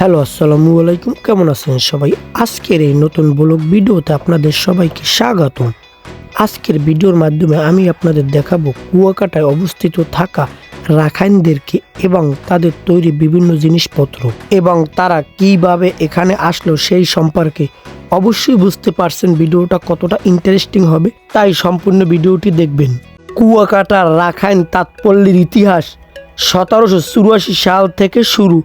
Hello, আসসালামু আলাইকুম। কেমন আছেন সবাই? আজকের এই নতুন ব্লগ ভিডিওতে আপনাদের সবাইকে স্বাগত আজকের ভিডিওর মাধ্যমে আমি আপনাদের দেখাবো কুয়াকাটায় অবস্থিত থাকা রাখাইনদেরকে এবং তাদের তৈরি বিভিন্ন জিনিসপত্র এবং তারা কীভাবে এখানে আসলো সেই সম্পর্কে অবশ্যই বুঝতে পারছেন ভিডিওটা কতটা ইন্টারেস্টিং হবে। তাই সম্পূর্ণ ভিডিওটি দেখবেন। কুয়াকাটার রাখাইন তাৎপল্যের ইতিহাস সতেরোশো চুরাশি সাল থেকে শুরু।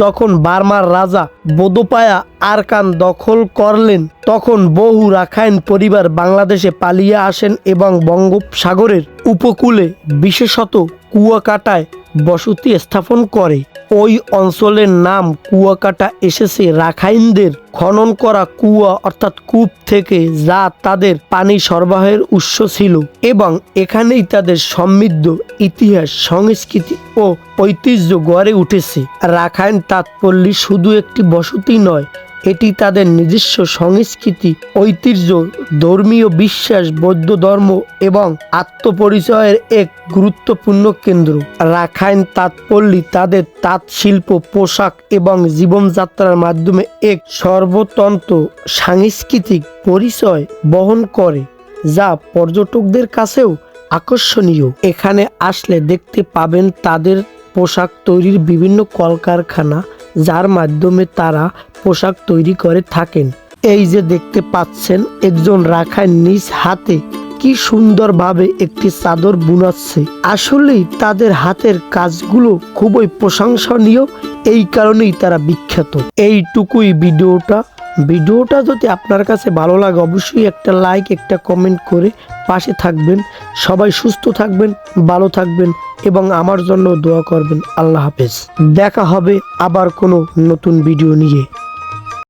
যখন বার্মার রাজা বোদোপায়া আরকান দখল করলেন, তখন বহু রাখাইন পরিবার বাংলাদেশে পালিয়ে আসেন এবং বঙ্গোপসাগরের উপকূলে, বিশেষত কুয়াকাটায় বসতি স্থাপন করে। ওই অঞ্চলের নাম কুয়াকাটা এসেছে রাখাইনদের খনন করা কুয়া অর্থাৎ কূপ থেকে, যা তাদের পানি সরবরাহের উৎস ছিল এবং এখানেই তাদের সমৃদ্ধ ইতিহাস, সংস্কৃতি ও ঐতিহ্য গড়ে উঠেছে। রাখাইন তাৎপল্লী শুধু একটি বসতি নয় এটি তাদের নিজস্ব সংস্কৃতি, ঐতিহ্য, ধর্মীয় বিশ্বাস, বৌদ্ধ ধর্ম এবং আত্মপরিচয়ের এক গুরুত্বপূর্ণ কেন্দ্র। রাখাইন তাৎপল্লী তাদের তাঁত শিল্প, পোশাক এবং জীবনযাত্রার মাধ্যমে এক সর্বতন্ত্র সাংস্কৃতিক পরিচয় বহন করে, যা পর্যটকদের কাছেও আকর্ষণীয়। এখানে আসলে দেখতে পাবেন তাদের পোশাক তৈরির বিভিন্ন কলকারখানা যার মাধ্যমে তারা পোশাক তৈরি করে থাকেন। এই যে দেখতে পাচ্ছেন একজন রাখায় নিজ হাতে কি সুন্দরভাবে একটি চাদর বুনাচ্ছে। আসলেই তাদের হাতের কাজগুলো খুবই প্রশংসনীয়, এই কারণেই তারা বিখ্যাত। এইটুকুই ভিডিওটা। ভিডিওটা যদি আপনার কাছে ভালো লাগে, অবশ্যই একটা লাইক একটা কমেন্ট করে পাশে থাকবেন। সবাই সুস্থ থাকবেন, ভালো থাকবেন এবং আমার জন্য দোয়া করবেন। আল্লাহ হাফেজ। দেখা হবে আবার কোনো নতুন ভিডিও নিয়ে।